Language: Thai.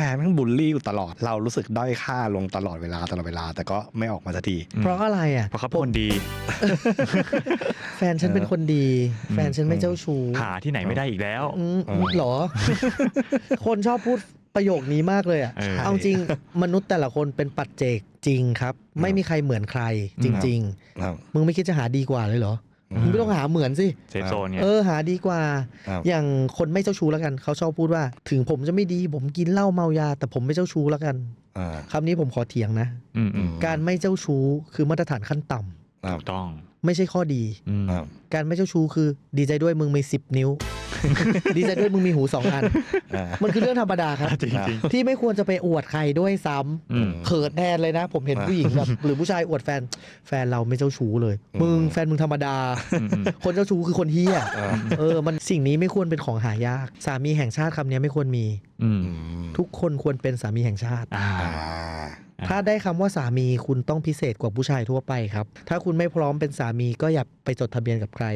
แฟนแมันบูลลี่กูตลอด เรารู้สึกด้อยค่าลงตลอดเวลาตลอดเวลา แต่ก็ไม่ออกมาสักที เพราะอะไรอะ เพราะเขาเป็นคนดี แฟนฉันเป็นคนดี แฟนฉันไม่เจ้าชู้หาที่ไหนไม่ได้อีกแล้วอืมอืมเหรอ คนชอบพูดประโยคนี้มากเลยอะ เออ เอาจริงมนุษย์แต่ละคนเป็นปัจเจกจริงครับ ไม่มีใครเหมือนใครจริง ครับ ๆ มึงไม่คิดจะหาดีกว่าเลยเหรอ อืมมึงไม่ต้องหาเหมือนสิเซฟโซนเนี่ย เออหาดีกว่า ครับอย่างคนไม่เจ้าชู้แล้วกันเขาชอบพูดว่า ถึงผมจะไม่ดีผมกินเหล้าเมายา แต่ผมไม่เจ้าชู้แล้วกันอ่าคำนี้ผมขอเถียงนะ อืมอืมการไม่เจ้าชู้คือมาตรฐานขั้นต่ำครับถูกต้อง ไม่ใช่ข้อดี อืม ครับ การไม่เจ้าชู้คือดีใจด้วยมึงมีสิบนิ้ว ดีใจด้วยมึงมีหูสองอันอ่ามันคือเรื่องธรรมดาครับจริงจริง ที่ไม่ควรจะไปอวดใครด้วยซ้ำอืมเขินแทนเลยนะ ผมเห็นอ่าผู้หญิงแบบหรือผู้ชายอวดแฟน แฟนเราไม่เจ้าชู้เลยอืมมึงแฟนมึงธรรมดาอืมอืมคนเจ้าชู้คือคนเฮี้ยอ่าเออ มันสิ่งนี้ไม่ควรเป็นของหายาก สามีแห่งชาติคำนี้ไม่ควรมีอืมอืมทุกคนควรเป็นสามีแห่งชาติอ่าอ่าถ้าได้คำว่าสามีคุณต้องพิเศษกว่าผู้ชายทั่วไปครับ ถ้าคุณไม่พร้อมเป็นสามีก็อย่าไปจดทะเบียนกับใคร